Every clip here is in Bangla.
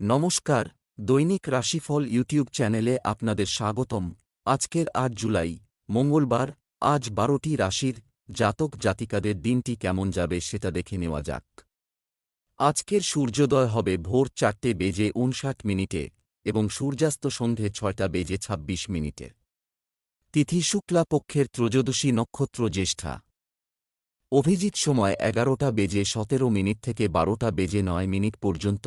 নমস্কার, দৈনিক রাশিফল ইউটিউব চ্যানেলে আপনাদের স্বাগতম। আজকের আট জুলাই, মঙ্গলবার, আজ বারোটি রাশির জাতক জাতিকাদের দিনটি কেমন যাবে সেটা দেখে নেওয়া যাক। আজকের সূর্যোদয় হবে ভোর চারটে বেজে উনষাট মিনিটে এবং সূর্যাস্ত সন্ধে ছয়টা বেজে ছাব্বিশ মিনিটে। তিথি শুক্লা পক্ষের ত্রয়োদশী নক্ষত্র জ্যেষ্ঠা। অভিজিৎ সময় এগারোটা বেজে সতেরো মিনিট থেকে বারোটা বেজে নয় মিনিট পর্যন্ত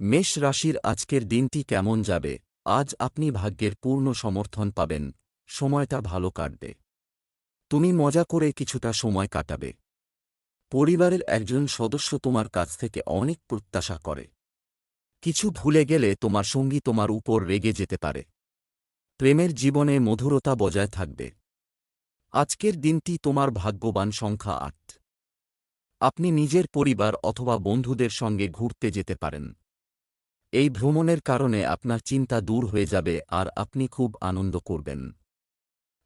মেষ রাশির আজকের দিনটি কেমন যাবে? আজ আপনি ভাগ্যের পূর্ণ সমর্থন পাবেন। সময়টা ভালো কাটবে। তুমি মজা করে কিছুটা সময় কাটাবে। পরিবারের একজন সদস্য তোমার কাছ থেকে অনেক প্রত্যাশা করে। কিছু ভুলে গেলে তোমার সঙ্গী তোমার উপর রেগে যেতে পারে। প্রেমের জীবনে মধুরতা বজায় থাকবে। আজকের দিনটি তোমার ভাগ্যবান সংখ্যা আট। আপনি নিজের পরিবার অথবা বন্ধুদের সঙ্গে ঘুরতে যেতে পারেন। এই ভ্রমণের কারণে আপনার চিন্তা দূর হয়ে যাবে আর আপনি খুব আনন্দ করবেন।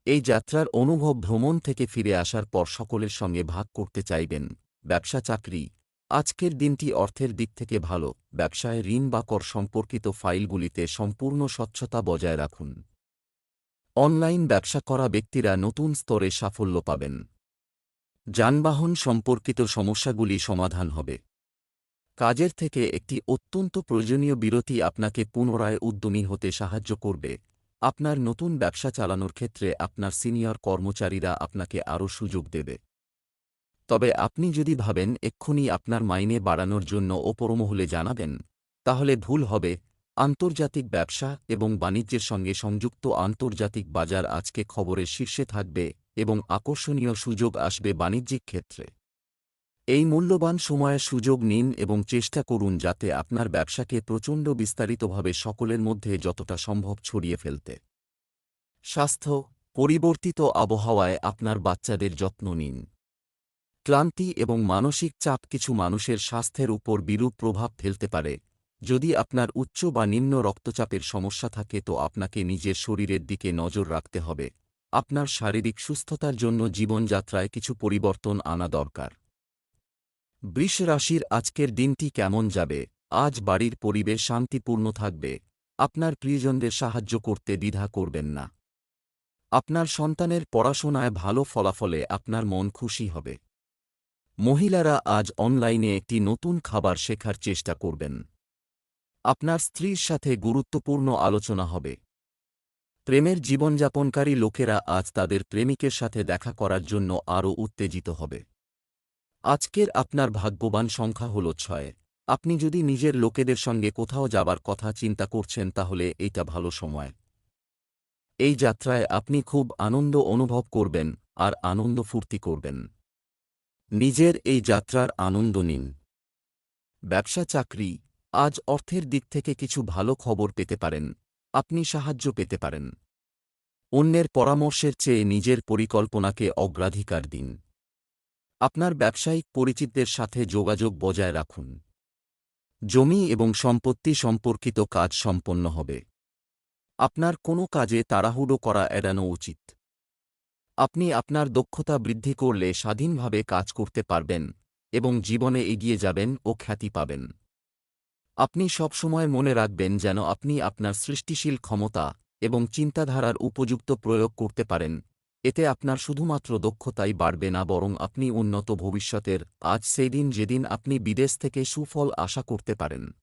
এই যাত্রার অনুভব ভ্রমণ থেকে ফিরে আসার পর সকলের সঙ্গে ভাগ করতে চাইবেন। ব্যবসা চাকরি। আজকের দিনটি অর্থের দিক থেকে ভালো। ব্যবসায় ঋণ বা কর সম্পর্কিত ফাইলগুলিতে সম্পূর্ণ স্বচ্ছতা বজায় রাখুন। অনলাইন ব্যবসা করা ব্যক্তিরা নতুন স্তরে সাফল্য পাবেন। যানবাহন সম্পর্কিত সমস্যাগুলি সমাধান হবে। কাজের থেকে একটি অত্যন্ত প্রয়োজনীয় বিরতি আপনাকে পুনরায় উদ্যমী হতে সাহায্য করবে। আপনার নতুন ব্যবসা চালানোর ক্ষেত্রে আপনার সিনিয়র কর্মচারীরা আপনাকে আরও সুযোগ দেবে। তবে আপনি যদি ভাবেন এক্ষুনি আপনার মাইনে বাড়ানোর জন্য ওপরমহলে জানাবেন, তাহলে ভুল হবে। আন্তর্জাতিক ব্যবসা এবং বাণিজ্যের সঙ্গে সংযুক্ত আন্তর্জাতিক বাজার আজকে খবরের শীর্ষে থাকবে এবং আকর্ষণীয় সুযোগ আসবে বাণিজ্যিক ক্ষেত্রে। এই মূল্যবান সময়ে সুযোগ নিন এবং চেষ্টা করুন যাতে আপনার ব্যবসাকে প্রচণ্ড বিস্তারিতভাবে সকলের মধ্যে যতটা সম্ভব ছড়িয়ে ফেলতে। স্বাস্থ্য, পরিবর্তিত আবহাওয়ায় আপনার বাচ্চাদের যত্ন নিন। ক্লান্তি এবং মানসিক চাপ কিছু মানুষের স্বাস্থ্যের উপর বিরূপ প্রভাব ফেলতে পারে। যদি আপনার উচ্চ বা নিম্ন রক্তচাপের সমস্যা থাকে তো আপনাকে নিজের শরীরের দিকে নজর রাখতে হবে। আপনার শারীরিক সুস্থতার জন্য জীবনযাত্রায় কিছু পরিবর্তন আনা দরকার। বৃষ রাশির আজকের দিনটি কেমন যাবে? আজ বাড়ির পরিবেশ শান্তিপূর্ণ থাকবে। আপনার প্রিয়জনদের সাহায্য করতে দ্বিধা করবেন না। আপনার সন্তানের পড়াশোনায় ভালো ফলাফলে আপনার মন খুশি হবে। মহিলারা আজ অনলাইনে একটি নতুন খাবার শেখার চেষ্টা করবেন। আপনার স্ত্রীর সাথে গুরুত্বপূর্ণ আলোচনা হবে। প্রেমের জীবনযাপনকারী লোকেরা আজ তাদের প্রেমিকের সাথে দেখা করার জন্য আরও উত্তেজিত হবে। আজকের আপনার ভাগ্যবান সংখ্যা হল ছয়। আপনি যদি নিজের লোকেদের সঙ্গে কোথাও যাবার কথা চিন্তা করছেন তাহলে এইটা ভালো সময়। এই যাত্রায় আপনি খুব আনন্দ অনুভব করবেন আর আনন্দ ফুর্তি করবেন। নিজের এই যাত্রার আনন্দ নিন। ব্যবসা চাকরি, আজ অর্থের দিক থেকে কিছু ভালো খবর পেতে পারেন। আপনি সাহায্য পেতে পারেন। অন্যের পরামর্শের চেয়ে নিজের পরিকল্পনাকে অগ্রাধিকার দিন। আপনার ব্যবসায়িক পরিচিতদের সাথে যোগাযোগ বজায় রাখুন। জমি এবং সম্পত্তি সম্পর্কিত কাজ সম্পন্ন হবে। আপনার কোনো কাজে তাড়াহুড়ো করা এড়ানো উচিত। আপনি আপনার দক্ষতা বৃদ্ধি করলে স্বাধীনভাবে কাজ করতে পারবেন এবং জীবনে এগিয়ে যাবেন ও খ্যাতি পাবেন। আপনি সবসময় মনে রাখবেন যেন আপনি আপনার সৃষ্টিশীল ক্ষমতা এবং চিন্তাধারার উপযুক্ত প্রয়োগ করতে পারেন এতে আপনার শুধুমাত্র দক্ষতাই বাড়বে না বরং আপনি উন্নত ভবিষ্যতের আজ সেই দিন যেদিন আপনি বিদেশ থেকে সুফল আশা করতে পারেন।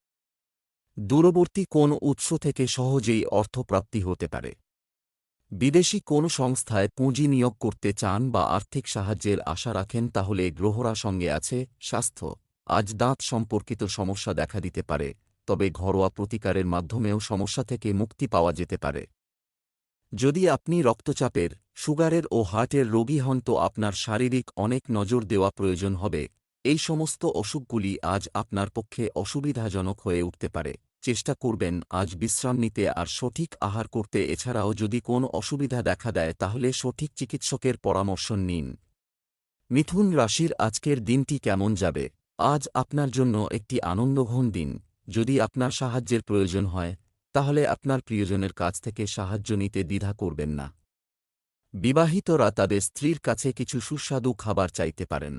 দূরবর্তী কোন উৎস থেকে সহজেই অর্থপ্রাপ্তি হতে পারে? বিদেশি কোন সংস্থায় পুঁজি নিয়োগ করতে চান বা আর্থিক সাহায্যের আশা রাখেন তাহলে গ্রহরা সঙ্গে আছে, স্বাস্থ্য। আজ দাঁত সম্পর্কিত সমস্যা দেখা দিতে পারে, তবে ঘরোয়া প্রতিকারের মাধ্যমেও সমস্যা থেকে মুক্তি পাওয়া যেতে পারে। যদি আপনি রক্তচাপের সুগারের ও হার্টের রোগী হন তো আপনার শারীরিক অনেক নজর দেওয়া প্রয়োজন হবে। এই সমস্ত অসুখগুলি আজ আপনার পক্ষে অসুবিধাজনক হয়ে উঠতে পারে। চেষ্টা করবেন আজ বিশ্রাম নিতে আর সঠিক আহার করতে। এছাড়াও যদি কোনো অসুবিধা দেখা দেয় তাহলে সঠিক চিকিৎসকের পরামর্শ নিন। মিথুন রাশির আজকের দিনটি কেমন যাবে? আজ আপনার জন্য একটি আনন্দঘন দিন। যদি আপনার সাহায্যের প্রয়োজন হয়, তাহলে আপনার প্রিয়জনের কাছ থেকে সাহায্য নিতে দ্বিধা করবেন না। বিবাহিতরা তাদের স্ত্রীর কাছে কিছু সুস্বাদু খাবার চাইতে পারেন।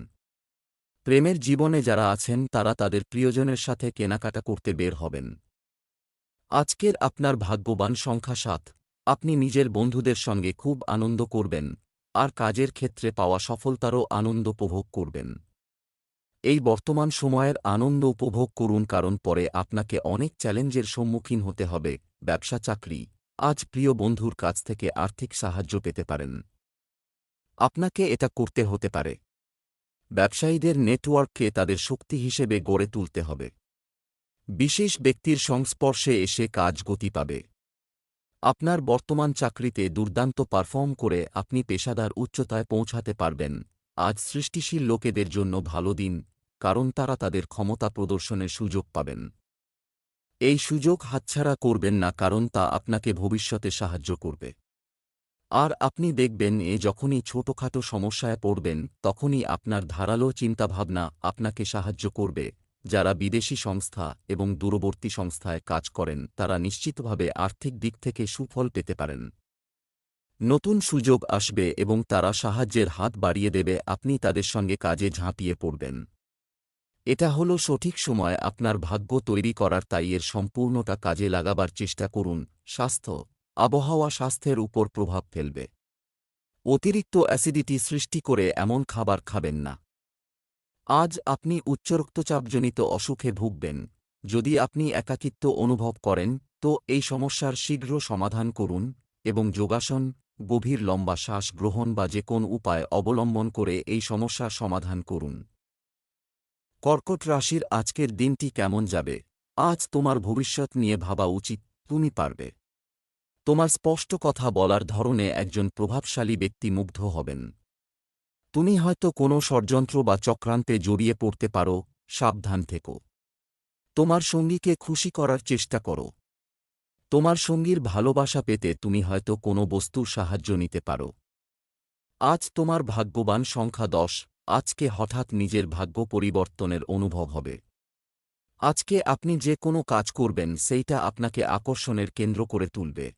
প্রেমের জীবনে যারা আছেন, তারা তাদের প্রিয়জনের সাথে কেনাকাটা করতে বের হবেন। আজকের আপনার ভাগ্যবান সংখ্যা সাত। আপনি নিজের বন্ধুদের সঙ্গে খুব আনন্দ করবেন, আর কাজের ক্ষেত্রে পাওয়া সফলতারও আনন্দ উপভোগ করবেন। এই বর্তমান সময়ের আনন্দ উপভোগ করুন, কারণ পরে আপনাকে অনেক চ্যালেঞ্জের সম্মুখীন হতে হবে, ব্যবসা, চাকরি। আজ প্রিয় বন্ধুর কাছ থেকে আর্থিক সাহায্য পেতে পারেন। আপনাকে এটা করতে হতে পারে। ব্যবসায়ীদের নেটওয়ার্ককে তাদের শক্তি হিসেবে গড়ে তুলতে হবে। বিশেষ ব্যক্তির সংস্পর্শে এসে কাজ গতি পাবে। আপনার বর্তমান চাকরিতে দুর্দান্ত পারফর্ম করে আপনি পেশাদার উচ্চতায় পৌঁছাতে পারবেন। আজ সৃষ্টিশীল লোকেদের জন্য ভালো দিন, কারণ তারা তাদের ক্ষমতা প্রদর্শনের সুযোগ পাবেন। এই সুযোগ হাতছাড়া করবেন না কারণ তা আপনাকে ভবিষ্যতে সাহায্য করবে। আর আপনি দেখবেন, এ যখনই ছোটখাটো সমস্যায় পড়বেন, তখনই আপনার ধারালো চিন্তাভাবনা আপনাকে সাহায্য করবে। যারা বিদেশি সংস্থা এবং দূরবর্তী সংস্থায় কাজ করেন, তারা নিশ্চিতভাবে আর্থিক দিক থেকে সুফল পেতে পারেন। নতুন সুযোগ আসবে এবং তারা সাহায্যের হাত বাড়িয়ে দেবে, আপনি তাদের সঙ্গে কাজে ঝাঁপিয়ে পড়বেন। এটা হল সঠিক সময় আপনার ভাগ্য তৈরি করার তাই এর সম্পূর্ণটা কাজে লাগাবার চেষ্টা করুন, স্বাস্থ্য, আবহাওয়া স্বাস্থ্যের উপর প্রভাব ফেলবে। অতিরিক্ত অ্যাসিডিটি সৃষ্টি করে এমন খাবার খাবেন না। আজ আপনি উচ্চ রক্তচাপজনিত অসুখে ভুগবেন। যদি আপনি একাকিত্ব অনুভব করেন, তো এই সমস্যার শীঘ্র সমাধান করুন এবং যোগাসন, গভীর লম্বা শ্বাস গ্রহণ বা যে কোন উপায় অবলম্বন করে এই সমস্যার সমাধান করুন। কর্কট রাশির আজকের দিনটি কেমন যাবে? আজ তোমার ভবিষ্যৎ নিয়ে ভাবা উচিত, তুমি পারবে। তোমার স্পষ্ট কথা বলার ধরনে একজন প্রভাবশালী ব্যক্তি মুগ্ধ হবেন। তুমি হয়তো কোনো ষড়যন্ত্র বা চক্রান্তে জড়িয়ে পড়তে পারো, সাবধান থেকো। তোমার সঙ্গীকে খুশি করার চেষ্টা করো। তোমার সঙ্গীর ভালোবাসা পেতে তুমি হয়তো কোনো বস্তুর সাহায্য নিতে পারো। আজ তোমার ভাগ্যবান সংখ্যা দশ আজকে হঠাৎ নিজের ভাগ্য পরিবর্তনের অনুভব হবে। আজকে আপনি যে কোনো কাজ করবেন, সেইটা আপনাকে আকর্ষণের কেন্দ্র করে তুলবে।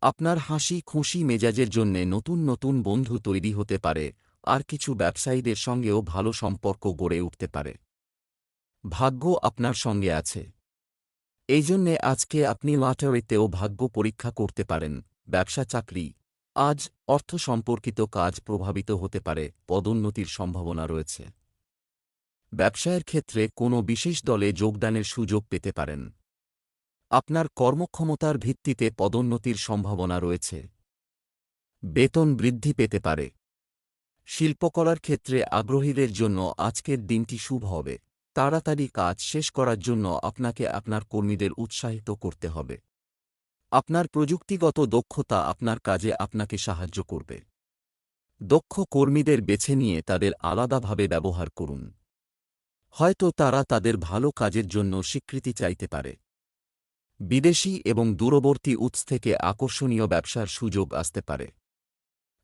আপনার হাসি, খুশি মেজাজের জন্যে নতুন নতুন বন্ধু তৈরি হতে পারে, আর কিছু ব্যবসায়ীদের সঙ্গেও ভালো সম্পর্ক গড়ে উঠতে পারে। ভাগ্য আপনার সঙ্গে আছে। এই জন্যে আজকে আপনি লটারিতেও ভাগ্য পরীক্ষা করতে পারেন, ব্যবসা, চাকরি আজ অর্থ সম্পর্কিত কাজ প্রভাবিত হতে পারে, পদোন্নতির সম্ভাবনা রয়েছে। ব্যবসায়ের ক্ষেত্রে কোনো বিশেষ দলে যোগদানের সুযোগ পেতে পারেন। আপনার কর্মক্ষমতার ভিত্তিতে পদোন্নতির সম্ভাবনা রয়েছে। বেতন বৃদ্ধি পেতে পারে। শিল্পকলার ক্ষেত্রে আগ্রহীদের জন্য আজকের দিনটি শুভ হবে। তাড়াতাড়ি কাজ শেষ করার জন্য আপনাকে আপনার কর্মীদের উৎসাহিত করতে হবে। আপনার প্রযুক্তিগত দক্ষতা আপনার কাজে আপনাকে সাহায্য করবে। দক্ষ কর্মীদের বেছে নিয়ে তাদের আলাদাভাবে ব্যবহার করুন। হয়তো তারা তাদের ভালো কাজের জন্য স্বীকৃতি চাইতে পারে। বিদেশি এবং দূরবর্তী উৎস থেকে আকর্ষণীয় ব্যবসার সুযোগ আসতে পারে।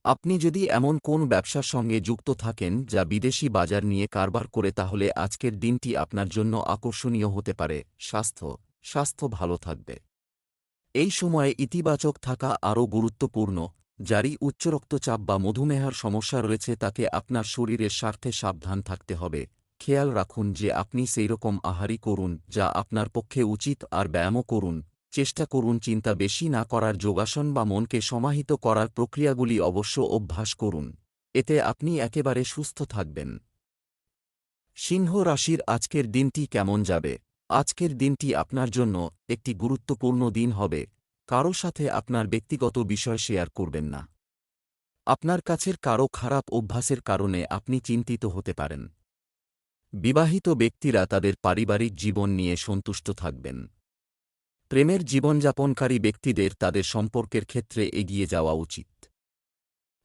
আপনি যদি এমন কোন ব্যবসার সঙ্গে যুক্ত থাকেন যা বিদেশি বাজার নিয়ে কারবার করে তাহলে আজকের দিনটি আপনার জন্য আকর্ষণীয় হতে পারে। স্বাস্থ্য স্বাস্থ্য ভালো থাকবে। এই সময়ে ইতিবাচক থাকা আরও গুরুত্বপূর্ণ, যারই উচ্চ রক্তচাপ বা মধুমেহার সমস্যা রয়েছে তাকে আপনার শরীরের স্বার্থে সাবধান থাকতে হবে। খেয়াল রাখুন যে আপনি সেইরকম আহারই করুন, যা আপনার পক্ষে উচিত আর ব্যায়ামও করুন। চেষ্টা করুন চিন্তা বেশি না করার যোগাসন বা মনকে সমাহিত করার প্রক্রিয়াগুলি অবশ্য অভ্যাস করুন। এতে আপনি একেবারে সুস্থ থাকবেন। সিংহ রাশির আজকের দিনটি কেমন যাবে? আজকের দিনটি আপনার জন্য একটি গুরুত্বপূর্ণ দিন হবে, কারও সাথে আপনার ব্যক্তিগত বিষয় শেয়ার করবেন না। আপনার কাছের কারও খারাপ অভ্যাসের কারণে আপনি চিন্তিত হতে পারেন। বিবাহিত ব্যক্তিরা তাদের পারিবারিক জীবন নিয়ে সন্তুষ্ট থাকবেন। প্রেমের জীবনযাপনকারী ব্যক্তিদের তাদের সম্পর্কের ক্ষেত্রে এগিয়ে যাওয়া উচিত।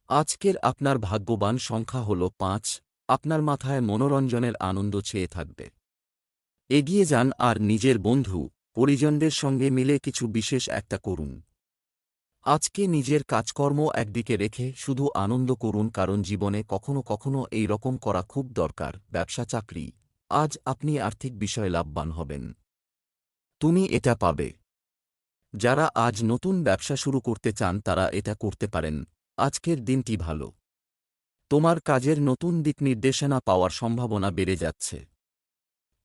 আজকের আপনার ভাগ্যবান সংখ্যা হল পাঁচ, আপনার মাথায় মনোরঞ্জনের আনন্দ ছেয়ে থাকবে। এগিয়ে যান আর নিজের বন্ধু, পরিজনদের সঙ্গে মিলে কিছু বিশেষ একটা করুন। আজকে নিজের কাজকর্ম একদিকে রেখে শুধু আনন্দ করুন কারণ জীবনে কখনো কখনো এই রকম করা খুব দরকার, ব্যবসা, চাকরি। আজ আপনি আর্থিক বিষয়ে লাভবান হবেন। তুমি এটা পাবে। যারা আজ নতুন ব্যবসা শুরু করতে চান তারা এটা করতে পারেন। আজকের দিনটি ভালো। তোমার কাজের নতুন দিক নির্দেশনা পাওয়ার সম্ভাবনা বেড়ে যাচ্ছে।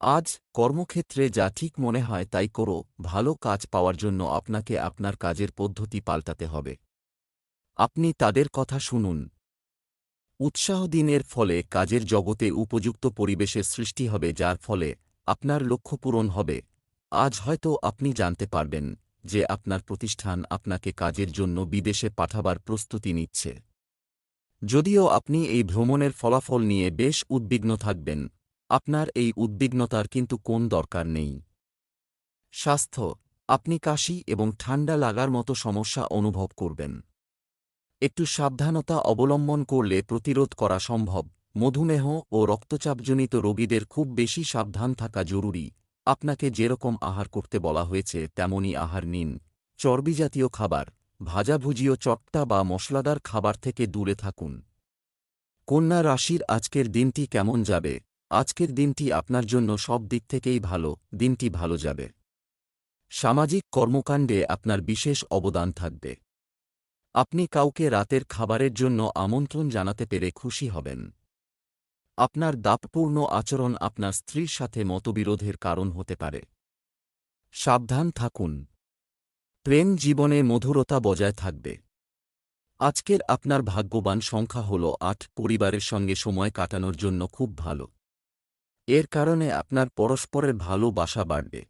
আজ কর্মক্ষেত্রে যা ঠিক মনে হয় তাই করো, ভালো কাজ পাওয়ার জন্য আপনাকে আপনার কাজের পদ্ধতি পাল্টাতে হবে। আপনি তাদের কথা শুনুন। উৎসাহ দিনের ফলে কাজের জগতে উপযুক্ত পরিবেশের সৃষ্টি হবে, যার ফলে আপনার লক্ষ্য পূরণ হবে। আজ হয়তো আপনি জানতে পারবেন যে আপনার প্রতিষ্ঠান আপনাকে কাজের জন্য বিদেশে পাঠাবার প্রস্তুতি নিচ্ছে। যদিও আপনি এই ভ্রমণের ফলাফল নিয়ে বেশ উদ্বিগ্ন থাকবেন আপনার এই উদ্বিগ্নতার কিন্তু কোন দরকার নেই। স্বাস্থ্য, আপনি কাশি এবং ঠান্ডা লাগার মতো সমস্যা অনুভব করবেন। একটু সাবধানতা অবলম্বন করলে প্রতিরোধ করা সম্ভব। মধুমেহ ও রক্তচাপজনিত রোগীদের খুব বেশি সাবধান থাকা জরুরি। আপনাকে যেরকম আহার করতে বলা হয়েছে, তেমনই আহার নিন। চর্বিজাতীয় খাবার, ভাজাভুজিও চট্টা বা মশলাদার খাবার থেকে দূরে থাকুন। কন্যা রাশির আজকের দিনটি কেমন যাবে? আজকের দিনটি আপনার জন্য সব দিক থেকেই ভালো, দিনটি ভালো যাবে। সামাজিক কর্মকাণ্ডে আপনার বিশেষ অবদান থাকবে। আপনি কাউকে রাতের খাবারের জন্য আমন্ত্রণ জানাতে পেরে খুশি হবেন। আপনার দাপপূর্ণ আচরণ আপনার স্ত্রীর সাথে মতবিরোধের কারণ হতে পারে। সাবধান থাকুন। প্রেম জীবনে মধুরতা বজায় থাকবে। আজকের আপনার ভাগ্যবান সংখ্যা হল আট, পরিবারের সঙ্গে সময় কাটানোর জন্য খুব ভালো। এর কারণে আপনার পরস্পরের ভালোবাসা বাড়বে।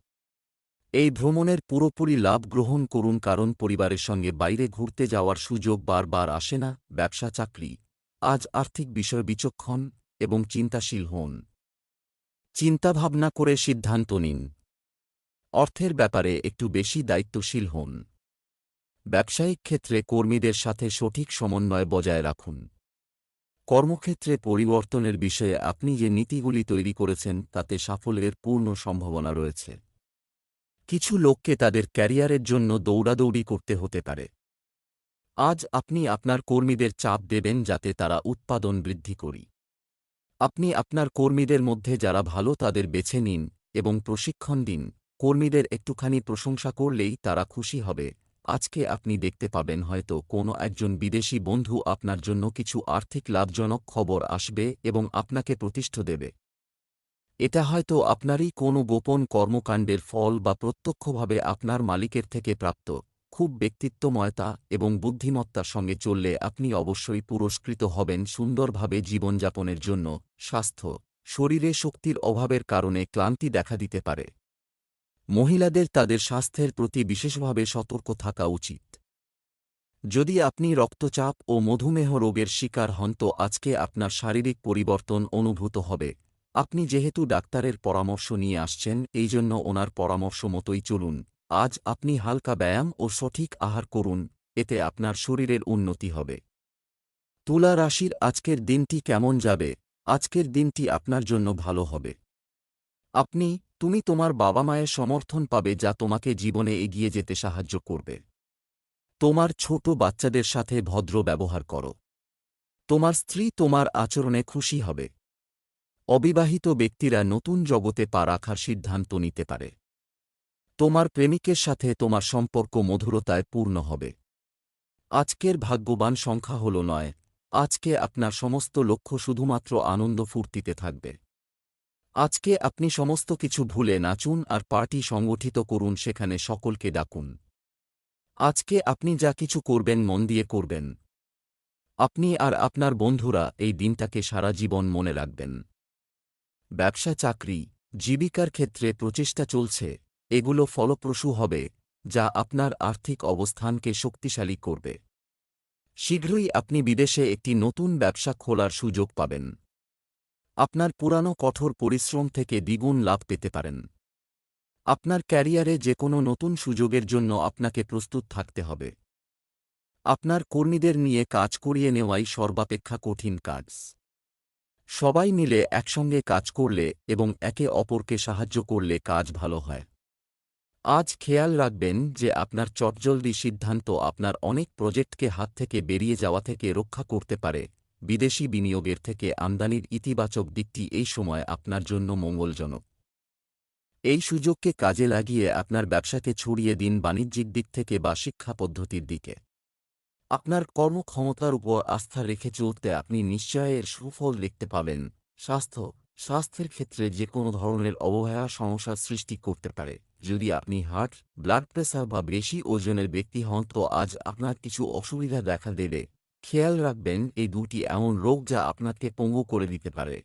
এই ভ্রমণের পুরোপুরি লাভ গ্রহণ করুন কারণ পরিবারের সঙ্গে বাইরে ঘুরতে যাওয়ার সুযোগ বারবার আসে না, ব্যবসা, চাকরি। আজ আর্থিক বিষয় বিচক্ষণ এবং চিন্তাশীল হন। চিন্তাভাবনা করে সিদ্ধান্ত নিন। অর্থের ব্যাপারে একটু বেশি দায়িত্বশীল হন। ব্যবসায়িক ক্ষেত্রে কর্মীদের সাথে সঠিক সমন্বয় বজায় রাখুন। কর্মক্ষেত্রে পরিবর্তনের বিষয়ে আপনি যে নীতিগুলি তৈরি করেছেন, তাতে সাফল্যের পূর্ণ সম্ভাবনা রয়েছে। কিছু লোককে তাদের ক্যারিয়ারের জন্য দৌড়াদৌড়ি করতে হতে পারে। আজ আপনি আপনার কর্মীদের চাপ দেবেন যাতে তারা উৎপাদন বৃদ্ধি করি। আপনি আপনার কর্মীদের মধ্যে যারা ভালো তাদের বেছে নিন এবং প্রশিক্ষণ দিন। কর্মীদের একটুখানি প্রশংসা করলেই তারা খুশি হবে। আজকে আপনি দেখতে পাবেন হয়তো কোনো একজন বিদেশি বন্ধু আপনার জন্য কিছু আর্থিক লাভজনক খবর আসবে এবং আপনাকে প্রতিষ্ঠ দেবে। এটা হয়তো আপনারই কোনো গোপন কর্মকাণ্ডের ফল বা প্রত্যক্ষভাবে আপনার মালিকের থেকে প্রাপ্ত, খুব ব্যক্তিত্বময়তা এবং বুদ্ধিমত্তার সঙ্গে চললে আপনি অবশ্যই পুরস্কৃত হবেন সুন্দরভাবে জীবনযাপনের জন্য, স্বাস্থ্য, শরীরে শক্তির অভাবের কারণে ক্লান্তি দেখা দিতে পারে। মহিলাদের তাদের স্বাস্থ্যের প্রতি বিশেষভাবে সতর্ক থাকা উচিত। যদি আপনি রক্তচাপ ও মধুমেহ রোগের শিকার হন তো আজকে আপনার শারীরিক পরিবর্তন অনুভূত হবে। আপনি যেহেতু ডাক্তারের পরামর্শ নিয়ে আসছেন, এই জন্য ওনার পরামর্শ মতোই চলুন। আজ আপনি হালকা ব্যায়াম ও সঠিক আহার করুন, এতে আপনার শরীরের উন্নতি হবে। তুলা রাশির আজকের দিনটি কেমন যাবে? আজকের দিনটি আপনার জন্য ভালো হবে। আপনি তুমি তোমার বাবা মায়ের সমর্থন পাবে যা তোমাকে জীবনে এগিয়ে যেতে সাহায্য করবে। তোমার ছোট বাচ্চাদের সাথে ভদ্র ব্যবহার করো। তোমার স্ত্রী তোমার আচরণে খুশি হবে। অবিবাহিত ব্যক্তিরা নতুন জগতে পা রাখার সিদ্ধান্ত নিতে পারে। তোমার প্রেমিকের সাথে তোমার সম্পর্ক মধুরতায় পূর্ণ হবে। আজকের ভাগ্যবান সংখ্যা হল নয়, আজকে আপনার সমস্ত লক্ষ্য শুধুমাত্র আনন্দ ফুর্তিতে থাকবে। আজকে আপনি সমস্ত কিছু ভুলে নাচুন আর পার্টি সংগঠিত করুন সেখানে সকলকে ডাকুন। আজকে আপনি যা কিছু করবেন মন দিয়ে করবেন। আপনি আর আপনার বন্ধুরা এই দিনটাকে সারা জীবন মনে রাখবেন। ব্যবসা, চাকরি, জীবিকার ক্ষেত্রে প্রচেষ্টা চলছে, এগুলো ফলপ্রসূ হবে, যা আপনার আর্থিক অবস্থানকে শক্তিশালী করবে। শীঘ্রই আপনি বিদেশে একটি নতুন ব্যবসা খোলার সুযোগ পাবেন। আপনার পুরানো কঠোর পরিশ্রম থেকে দ্বিগুণ লাভ পেতে পারেন। আপনার ক্যারিয়ারে যে কোনো নতুন সুযোগের জন্য আপনাকে প্রস্তুত থাকতে হবে। আপনার কর্মীদের নিয়ে কাজ করিয়ে নেওয়াই সর্বাপেক্ষা কঠিন কাজ। সবাই মিলে একসঙ্গে কাজ করলে এবং একে অপরকে সাহায্য করলে কাজ ভালো হয়। আজ খেয়াল রাখবেন যে আপনার চটজলদি সিদ্ধান্ত আপনার অনেক প্রজেক্টকে হাত থেকে বেরিয়ে যাওয়া থেকে রক্ষা করতে পারে। বিদেশি বিনিয়োগের থেকে আমদানির ইতিবাচক দিকটি এই সময় আপনার জন্য মঙ্গলজনক। এই সুযোগকে কাজে লাগিয়ে আপনার ব্যবসাকে ছড়িয়ে দিন বাণিজ্যিক দিক থেকে বা শিক্ষা পদ্ধতির দিকে। আপনার কর্মক্ষমতার উপর আস্থা রেখে চলতে আপনি নিশ্চয়ের সুফল দেখতে পাবেন। স্বাস্থ্য, স্বাস্থ্যের ক্ষেত্রে যে কোনো ধরনের অবহেলা সমস্যার সৃষ্টি করতে পারে। যদি আপনি হার্ট, ব্লাড প্রেসার বা বেশি ওজনের ব্যক্তি হন, তো আজ আপনার কিছু অসুবিধা দেখা দেবে। খেয়াল রাখবেন এই দুটি এমন রোগ যা আপনাকে পঙ্গু করে দিতে পারে।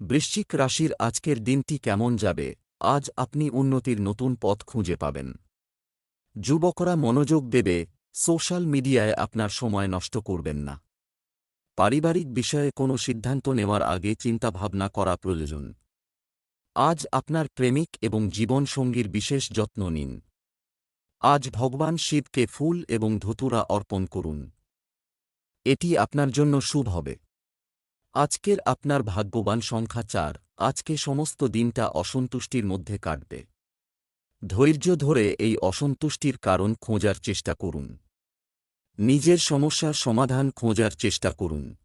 বৃশ্চিক রাশির আজকের দিনটি কেমন যাবে? আজ আপনি উন্নতির নতুন পথ খুঁজে পাবেন। যুবকরা মনোযোগ দেবে, সোশ্যাল মিডিয়ায় আপনার সময় নষ্ট করবেন না। পারিবারিক বিষয়ে কোনো সিদ্ধান্ত নেওয়ার আগে চিন্তাভাবনা করা প্রয়োজন। আজ আপনার প্রেমিক এবং জীবনসঙ্গীর বিশেষ যত্ন নিন। আজ ভগবান শিবকে ফুল এবং ধতুরা অর্পণ করুন। এটি আপনার জন্য শুভ হবে। আজকের আপনার ভাগ্যবান সংখ্যা চার, আজকে সমস্ত দিনটা অসন্তুষ্টির মধ্যে কাটবে। ধৈর্য ধরে এই অসন্তুষ্টির কারণ খোঁজার চেষ্টা করুন। নিজের সমস্যার সমাধান খোঁজার চেষ্টা করুন।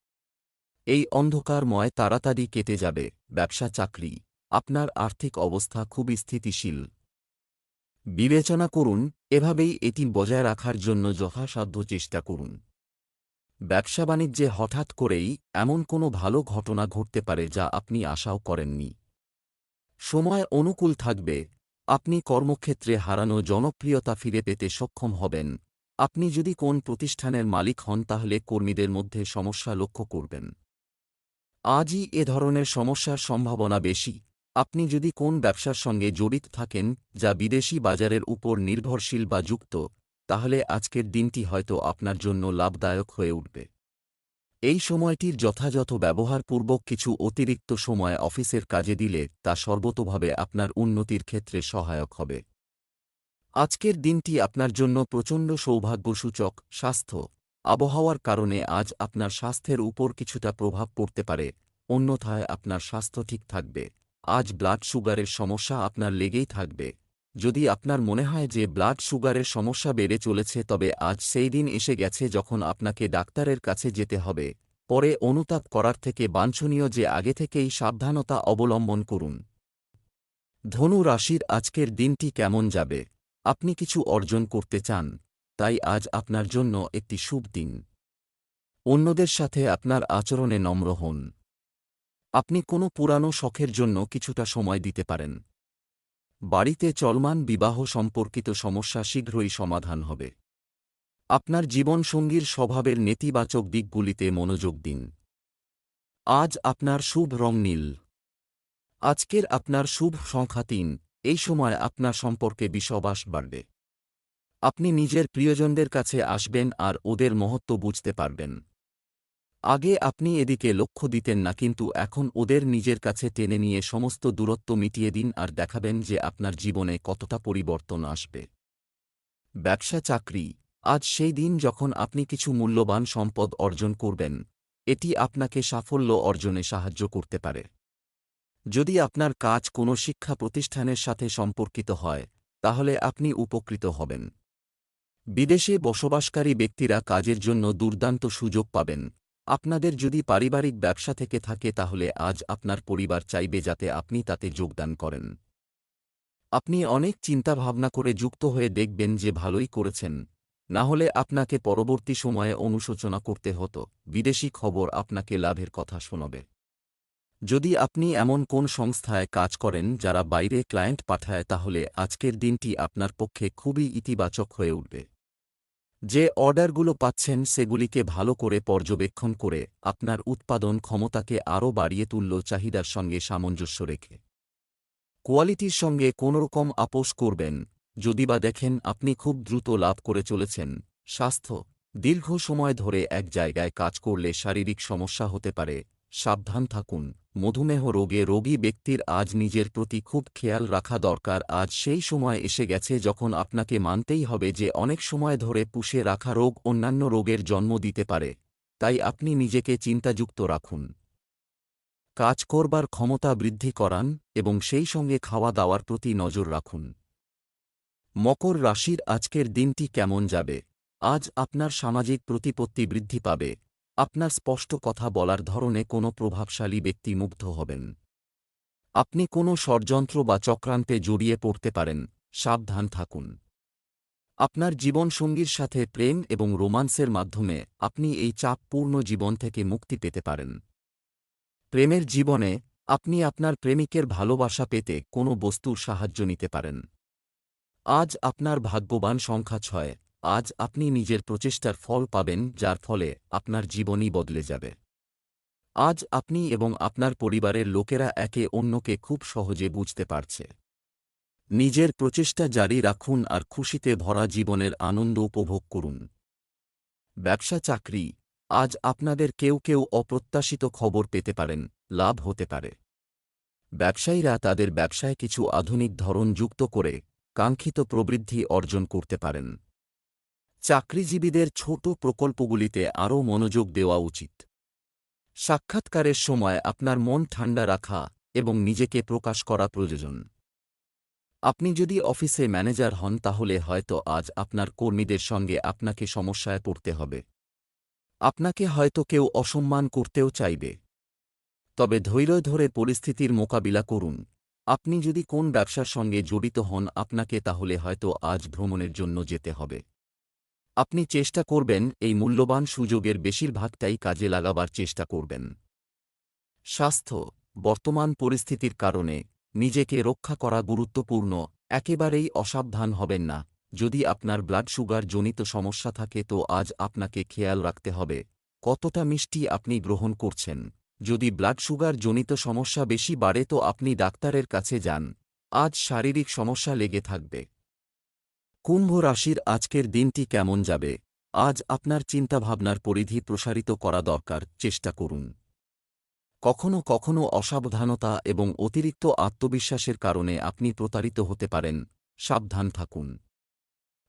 এই অন্ধকারময় তাড়াতাড়ি কেটে যাবে, ব্যবসা, চাকরি। আপনার আর্থিক অবস্থা খুবই স্থিতিশীল। বিবেচনা করুন, এভাবেই এটি বজায় রাখার জন্য যথাসাধ্য চেষ্টা করুন। ব্যবসা বাণিজ্যে হঠাৎ করেই এমন কোনো ভালো ঘটনা ঘটতে পারে যা আপনি আশাও করেননি। সময় অনুকূল থাকবে, আপনি কর্মক্ষেত্রে হারানো জনপ্রিয়তা ফিরে পেতে সক্ষম হবেন। আপনি যদি কোন প্রতিষ্ঠানের মালিক হন তাহলে কর্মীদের মধ্যে সমস্যা লক্ষ্য করবেন। আজই এ ধরনের সমস্যার সম্ভাবনা বেশি। আপনি যদি কোন ব্যবসার সঙ্গে জড়িত থাকেন, যা বিদেশি বাজারের উপর নির্ভরশীল বা যুক্ত তাহলে আজকের দিনটি হয়তো আপনার জন্য লাভদায়ক হয়ে উঠবে। এই সময়টির যথাযথ ব্যবহারপূর্বক কিছু অতিরিক্ত সময় অফিসের কাজে দিলে তা সর্বতোভাবে আপনার উন্নতির ক্ষেত্রে সহায়ক হবে। আজকের দিনটি আপনার জন্য প্রচণ্ড সৌভাগ্যসূচক, স্বাস্থ্য, আবহাওয়ার কারণে আজ আপনার স্বাস্থ্যের উপর কিছুটা প্রভাব পড়তে পারে, অন্যথায় আপনার স্বাস্থ্য ঠিক থাকবে। আজ ব্লাড সুগারের সমস্যা আপনার লেগেই থাকবে। যদি আপনার মনে হয় যে ব্লাড সুগারের সমস্যা বেড়ে চলেছে, তবে আজ সেই দিন এসে গেছে যখন আপনাকে ডাক্তারের কাছে যেতে হবে। পরে অনুতাপ করার থেকে বাঞ্ছনীয় যে আগে থেকেই সাবধানতা অবলম্বন করুন। ধনু রাশির আজকের দিনটি কেমন যাবে? আপনি কিছু অর্জন করতে চান, তাই আজ আপনার জন্য একটি শুভ দিন। অন্যদের সাথে আপনার আচরণে নম্র হন। আপনি কোনো পুরানো শখের জন্য কিছুটা সময় দিতে পারেন। বাড়িতে চলমান বিবাহ সম্পর্কিত সমস্যা শীঘ্রই সমাধান হবে। আপনার জীবনসঙ্গীর স্বভাবের নেতিবাচক দিকগুলিতে মনোযোগ দিন। আজ আপনার শুভ রং নীল। আজকের আপনার শুভ সংখ্যা তিন। এই সময় আপনার সম্পর্কে বিশ্ববাস বাড়বে। আপনি নিজের প্রিয়জনদের কাছে আসবেন আর ওদের মহত্ব বুঝতে পারবেন। আগে আপনি এদিকে লক্ষ্য দিতেন না, কিন্তু এখন ওদের নিজের কাছে টেনে নিয়ে সমস্ত দূরত্ব মিটিয়ে দিন আর দেখাবেন যে আপনার জীবনে কতটা পরিবর্তন আসবে। ব্যবসা চাকরি। আজ সেই দিন যখন আপনি কিছু মূল্যবান সম্পদ অর্জন করবেন, এটি আপনাকে সাফল্য অর্জনে সাহায্য করতে পারে। যদি আপনার কাজ কোনো শিক্ষা প্রতিষ্ঠানের সাথে সম্পর্কিত হয়, তাহলে আপনি উপকৃত হবেন। বিদেশে বসবাসকারী ব্যক্তিরা কাজের জন্য দুর্দান্ত সুযোগ পাবেন। আপনাদের যদি পারিবারিক ব্যবসা থেকে থাকে তাহলে আজ আপনার পরিবার চাইবে যাতে আপনি তাতে যোগদান করেন। আপনি অনেক চিন্তাভাবনা করে যুক্ত হয়ে দেখবেন যে ভালোই করেছেন। না হলে আপনাকে পরবর্তী সময়ে অনুশোচনা করতে হতো। বিদেশি খবর আপনাকে লাভের কথা শোনাবে। যদি আপনি এমন কোন সংস্থায় কাজ করেন যারা বাইরে ক্লায়েন্ট পাঠায় তাহলে আজকের দিনটি আপনার পক্ষে খুবই ইতিবাচক হয়ে উঠবে। যে অর্ডারগুলো পাচ্ছেন সেগুলিকে ভালো করে পর্যবেক্ষণ করে আপনার উৎপাদন ক্ষমতাকে আরও বাড়িয়ে তুলল চাহিদার সঙ্গে সামঞ্জস্য রেখে। কোয়ালিটির সঙ্গে কোনোরকম আপোষ করবেন যদি বা দেখেন আপনি খুব দ্রুত লাভ করে চলেছেন। স্বাস্থ্য, দীর্ঘ সময় ধরে এক জায়গায় কাজ করলে শারীরিক সমস্যা হতে পারে, সাবধান থাকুন। মধুমেহ রোগে রোগী ব্যক্তির আজ নিজের প্রতি খুব খেয়াল রাখা দরকার। আজ সেই সময় এসে গেছে যখন আপনাকে মানতেই হবে যে অনেক সময় ধরে পুষে রাখা রোগ অন্যান্য রোগের জন্ম দিতে পারে। তাই আপনি নিজেকে চিন্তাযুক্ত রাখুন। কাজ করবার ক্ষমতা বৃদ্ধি করান এবং সেই সঙ্গে খাওয়া দাওয়ার প্রতি নজর রাখুন। মকর রাশির আজকের দিনটি কেমন যাবে? আজ আপনার সামাজিক প্রতিপত্তি বৃদ্ধি পাবে। আপনার স্পষ্ট কথা বলার ধরনে কোনো প্রভাবশালী ব্যক্তি মুগ্ধ হবেন। আপনি কোনো ষড়যন্ত্র বা চক্রান্তে জড়িয়ে পড়তে পারেন, সাবধান থাকুন। আপনার জীবনসঙ্গীর সাথে প্রেম এবং রোমান্সের মাধ্যমে আপনি এই চাপপূর্ণ জীবন থেকে মুক্তি পেতে পারেন। প্রেমের জীবনে আপনি আপনার প্রেমিকের ভালোবাসা পেতে কোনো বস্তুর সাহায্য নিতে পারেন। আজ আপনার ভাগ্যবান সংখ্যা ছয় আজ আপনি নিজের প্রচেষ্টার ফল পাবেন, যার ফলে আপনার জীবনই বদলে যাবে। আজ আপনি এবং আপনার পরিবারের লোকেরা একে অন্যকে খুব সহজে বুঝতে পারছে। নিজের প্রচেষ্টা জারি রাখুন আর খুশিতে ভরা জীবনের আনন্দ উপভোগ করুন। ব্যবসা চাকরি, আজ আপনাদের কেউ কেউ অপ্রত্যাশিত খবর পেতে পারেন, লাভ হতে পারে। ব্যবসায়ীরা তাদের ব্যবসায় কিছু আধুনিক ধরন যুক্ত করে, কাঙ্ক্ষিত প্রবৃদ্ধি অর্জন করতে পারেন। চাকরিজীবীদের ছোট প্রকল্পগুলিতে আরও মনোযোগ দেওয়া উচিত। সাক্ষাৎকারের সময় আপনার মন ঠান্ডা রাখা এবং নিজেকে প্রকাশ করা প্রয়োজন। আপনি যদি অফিসে ম্যানেজার হন তাহলে হয়তো আজ আপনার কর্মীদের সঙ্গে আপনাকে সমস্যায় পড়তে হবে। আপনাকে হয়তো কেউ অসম্মান করতেও চাইবে। তবে ধৈর্য ধরে পরিস্থিতির মোকাবিলা করুন। আপনি যদি কোন ব্যবসার সঙ্গে জড়িত হন আপনাকে তাহলে হয়তো আজ ভ্রমণের জন্য যেতে হবে। আপনি চেষ্টা করবেন এই মূল্যবান সুযোগের বেশিরভাগটাই কাজে লাগাবার চেষ্টা করবেন। স্বাস্থ্য, বর্তমান পরিস্থিতির কারণে নিজেকে রক্ষা করা গুরুত্বপূর্ণ, একেবারেই অসাবধান হবেন না। যদি আপনার ব্লাড সুগার জনিত সমস্যা থাকে তো আজ আপনাকে খেয়াল রাখতে হবে, কতটা মিষ্টি আপনি গ্রহণ করছেন। যদি ব্লাড সুগার জনিত সমস্যা বেশি বাড়ে তো আপনি ডাক্তারের কাছে যান, আজ শারীরিক সমস্যা লেগে থাকবে। কুম্ভ রাশির আজকের দিনটি কেমন যাবে? আজ আপনার চিন্তাভাবনার পরিধি প্রসারিত করা দরকার, চেষ্টা করুন। কখনো কখনো অসাবধানতা এবং অতিরিক্ত আত্মবিশ্বাসের কারণে আপনি প্রতারিত হতে পারেন, সাবধান থাকুন।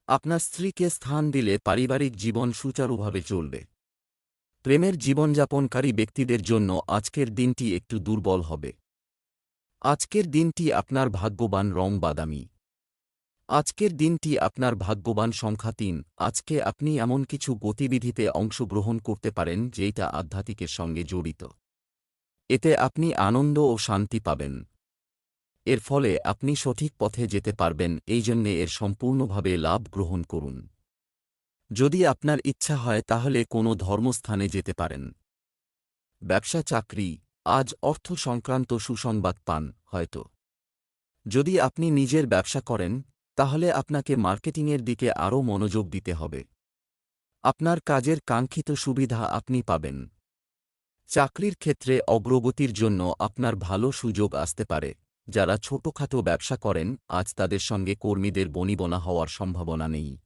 আপনার স্ত্রীকে স্থান দিলে পারিবারিক জীবন সুচারুভাবে চলবে। প্রেমের জীবনযাপনকারী ব্যক্তিদের জন্য আজকের দিনটি একটু দুর্বল হবে। আজকের দিনটি আপনার ভাগ্যবান রং বাদামি। আজকের দিনটি আপনার ভাগ্যবান সংখ্যা তিন। আজকে আপনি এমন কিছু গতিবিধিতে অংশগ্রহণ করতে পারেন যেটা আধ্যাত্মিকের সঙ্গে জড়িত। এতে আপনি আনন্দ ও শান্তি পাবেন। এর ফলে আপনি সঠিক পথে যেতে পারবেন এই জন্যে এর সম্পূর্ণভাবে লাভ গ্রহণ করুন। যদি আপনার ইচ্ছা হয়, তাহলে কোনো ধর্মস্থানে যেতে পারেন। ব্যবসা চাকরি, আজ অর্থ সংক্রান্ত সুসংবাদ পান, হয়তো। যদি আপনি নিজের ব্যবসা করেন তাহলে আপনাকে মার্কেটিংয়ের দিকে আরও মনোযোগ দিতে হবে। আপনার কাজের কাঙ্ক্ষিত সুবিধা আপনি পাবেন। চাকরির ক্ষেত্রে অগ্রগতির জন্য আপনার ভালো সুযোগ আসতে পারে। যারা ছোটখাটো ব্যবসা করেন, আজ তাদের সঙ্গে কর্মীদের বনিবনা হওয়ার সম্ভাবনা নেই।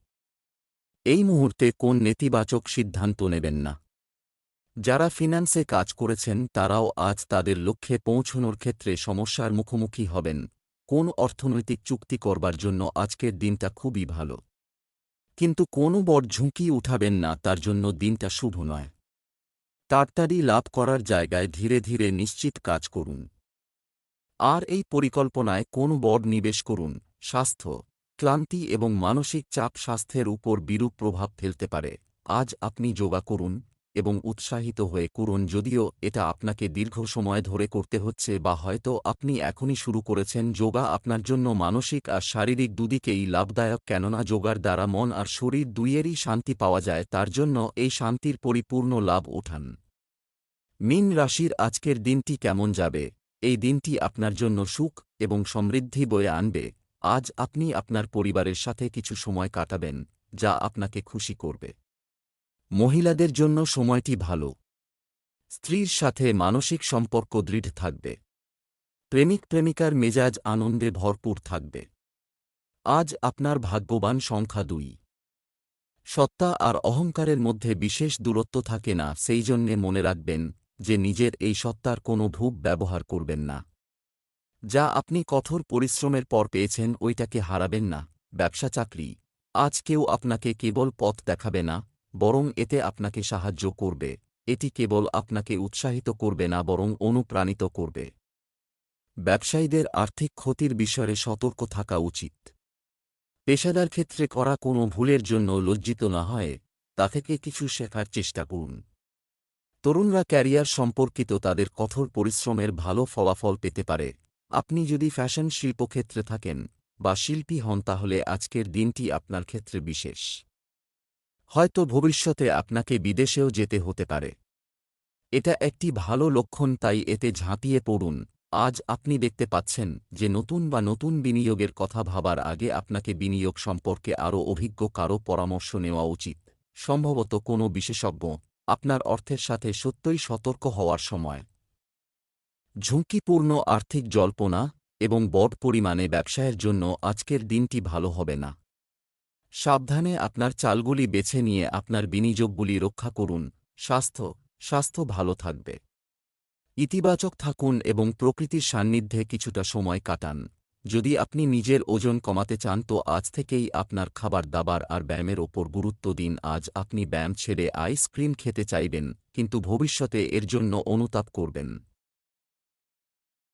এই মুহূর্তে কোন নেতিবাচক সিদ্ধান্ত নেবেন না। যারা ফিন্যান্সে কাজ করেছেন, তারাও আজ তাদের লক্ষ্যে পৌঁছনোর ক্ষেত্রে সমস্যার মুখোমুখি হবেন। কোন অর্থনৈতিক চুক্তি করবার জন্য আজকের দিনটা খুবই ভালো। কিন্তু কোনো বড় ঝুঁকি উঠাবেন না, তার জন্য দিনটা শুভ নয়। তাড়াতাড়ি লাভ করার জায়গায় ধীরে ধীরে নিশ্চিত কাজ করুন। আর এই পরিকল্পনায় কোন বড় নিবেশ করুন, স্বাস্থ্য, ক্লান্তি এবং মানসিক চাপ স্বাস্থ্যের উপর বিরূপ প্রভাব ফেলতে পারে। আজ আপনি যোগা করুন এবং উৎসাহিত হয়ে, করুন, যদিও এটা আপনাকে দীর্ঘ সময় ধরে করতে হচ্ছে বা হয়তো আপনি এখনই শুরু করেছেন, যোগা আপনার জন্য মানসিক আর শারীরিক দুদিকেই লাভদায়ক, কেননা যোগার দ্বারা মন আর শরীর দুইয়েরই শান্তি পাওয়া যায়, তার জন্য এই শান্তির পরিপূর্ণ লাভ ওঠান মিন রাশির আজকের দিনটি কেমন যাবে? এই দিনটি আপনার জন্য সুখ এবং সমৃদ্ধি বয়ে আনবে। আজ আপনি আপনার পরিবারের সাথে কিছু সময় কাটাবেন, যা আপনাকে খুশি করবে। মহিলাদের জন্য সময়টি ভালো। স্ত্রীর সাথে মানসিক সম্পর্ক দৃঢ় থাকবে। প্রেমিক প্রেমিকার মেজাজ আনন্দে ভরপুর থাকবে। আজ আপনার ভাগ্যবান সংখ্যা দুই। সত্তা আর অহংকারের মধ্যে বিশেষ দূরত্ব থাকে না, সেই জন্যে মনে রাখবেন যে নিজের এই সত্তার কোনো ভূপ ব্যবহার করবেন না। যা আপনি কঠোর পরিশ্রমের পর পেয়েছেন, ওইটাকে হারাবেন না। ব্যবসা চাকরি। আজ কেউ আপনাকে কেবল পথ দেখাবে না বরং এতে আপনাকে সাহায্য করবে। এটি কেবল আপনাকে উৎসাহিত করবে না, বরং অনুপ্রাণিত করবে। ব্যবসায়ীদের আর্থিক ক্ষতির বিষয়ে সতর্ক থাকা উচিত। পেশাদার ক্ষেত্রে করা কোনো ভুলের জন্য লজ্জিত না হয়, তা থেকে কিছু শেখার চেষ্টা করুন। তরুণরা ক্যারিয়ার সম্পর্কিত তাদের কঠোর পরিশ্রমের ভালো ফলাফল পেতে পারে। আপনি যদি ফ্যাশন শিল্পক্ষেত্রে থাকেন বা শিল্পী হন, তাহলে আজকের দিনটি আপনার ক্ষেত্রে বিশেষ। হয়তো ভবিষ্যতে আপনাকে বিদেশেও যেতে হতে পারে। এটা একটি ভালো লক্ষণ, তাই এতে ঝাঁপিয়ে পড়ুন। আজ আপনি দেখতে পাচ্ছেন যে নতুন বা নতুন বিনিয়োগের কথা ভাবার আগে আপনাকে বিনিয়োগ সম্পর্কে আরও অভিজ্ঞ কারও পরামর্শ নেওয়া উচিত। সম্ভবত কোনো বিশেষজ্ঞ। আপনার অর্থের সাথে সত্যই সতর্ক হওয়ার সময়। ঝুঁকিপূর্ণ আর্থিক জল্পনা এবং বড় পরিমাণে ব্যবসায়ের জন্য আজকের দিনটি ভালো হবে না। সাবধানে আপনার চালগুলি বেছে নিয়ে আপনার বিনিয়োগগুলি রক্ষা করুন। স্বাস্থ্য স্বাস্থ্য ভালো থাকবে। ইতিবাচক থাকুন এবং প্রকৃতির সান্নিধ্যে কিছুটা সময় কাটান। যদি আপনি নিজের ওজন কমাতে চান তো আজ থেকেই আপনার খাবার, দাবার আর ব্যায়ামের ওপর গুরুত্ব দিন। আজ আপনি ব্যায়াম ছেড়ে আইসক্রিম খেতে চাইবেন, কিন্তু ভবিষ্যতে এর জন্য অনুতাপ করবেন।